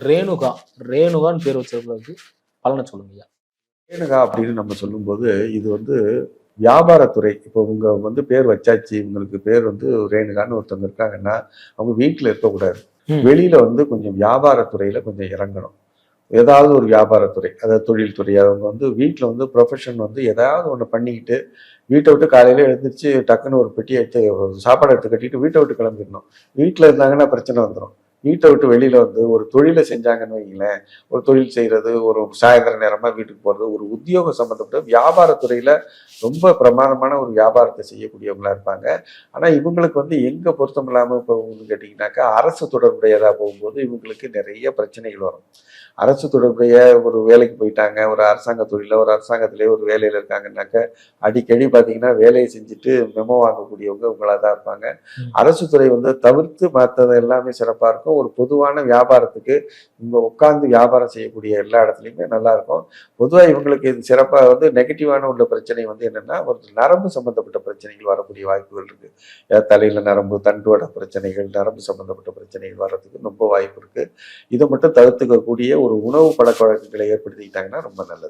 ரேணுகா ரேணுகான்னு பேர் வச்சிருக்கிறதுக்கு பலனை சொல்லுங்க ஐயா. ரேணுகா அப்படின்னு நம்ம சொல்லும்போது இது வந்து வியாபாரத்துறை. இப்போ உங்க வந்து பேர் வச்சாச்சு உங்களுக்கு பேர் வந்து ரேணுகான்னு ஒருத்தவங்க இருக்காங்கன்னா அவங்க வீட்டில் இருக்கக்கூடாது. வெளியில வந்து கொஞ்சம் வியாபாரத்துறையில கொஞ்சம் இறங்கணும். ஏதாவது ஒரு வியாபாரத்துறை அதாவது தொழில்துறை அவங்க வந்து வீட்டில் வந்து ப்ரொஃபஷன் வந்து ஏதாவது ஒன்று பண்ணிக்கிட்டு வீட்டை விட்டு காலையில எழுந்திரிச்சு டக்குன்னு ஒரு பெட்டி எடுத்து சாப்பாடு எடுத்து கட்டிட்டு வீட்டை விட்டு கிளம்பிடணும். வீட்டில் இருந்தாங்கன்னா பிரச்சனை வந்துடும் வீட்டை விட்டு வெளியில வந்து ஒரு தொழிலை செஞ்சாங்கன்னு வைங்களேன் ஒரு தொழில் செய்யறது ஒரு சாயந்தர நேரமா வீட்டுக்கு போறது ஒரு உத்தியோகம் சம்மந்தப்பட்ட வியாபாரத்துறையில ரொம்ப பிரமாதமான ஒரு வியாபாரத்தை செய்யக்கூடியவங்களா இருப்பாங்க. ஆனா இவங்களுக்கு வந்து எங்க பொருத்தம் இல்லாம போகும்னு கேட்டீங்கன்னாக்கா அரசு தொடர்புடையதா போகும்போது இவங்களுக்கு நிறைய பிரச்சனைகள் வரும். அரசு தொடர்புடைய ஒரு வேலைக்கு போயிட்டாங்க ஒரு அரசாங்க தொழில ஒரு அரசாங்கத்திலே ஒரு வேலையில இருக்காங்கன்னாக்க அடிக்கடி பாத்தீங்கன்னா வேலையை செஞ்சுட்டு மெமோ வாங்கக்கூடியவங்க இவங்களா தான் இருப்பாங்க. அரசு துறை வந்து தவிர்த்து மற்றது எல்லாமே சிறப்பா இருக்கும். ஒரு பொதுவான வியாபாரத்துக்கு இவங்க உட்கார்ந்து வியாபாரம் செய்யக்கூடிய எல்லா இடத்துலையுமே நல்லா இருக்கும். பொதுவாக இவங்களுக்கு இது சிறப்பாக வந்து நெகட்டிவான உள்ள பிரச்சனை வந்து என்னன்னா ஒரு நரம்பு சம்மந்தப்பட்ட பிரச்சனைகள் வரக்கூடிய வாய்ப்புகள் இருக்கு. தலையில் நரம்பு தண்டுவட பிரச்சனைகள் நரம்பு சம்மந்தப்பட்ட பிரச்சனைகள் வர்றதுக்கு ரொம்ப வாய்ப்பு இருக்கு. இதை மட்டும் தவிர்த்துக்கக்கூடிய ஒரு உணவு பழக்க வழக்கங்களை ஏற்படுத்திக்கிட்டாங்கன்னா ரொம்ப நல்லது.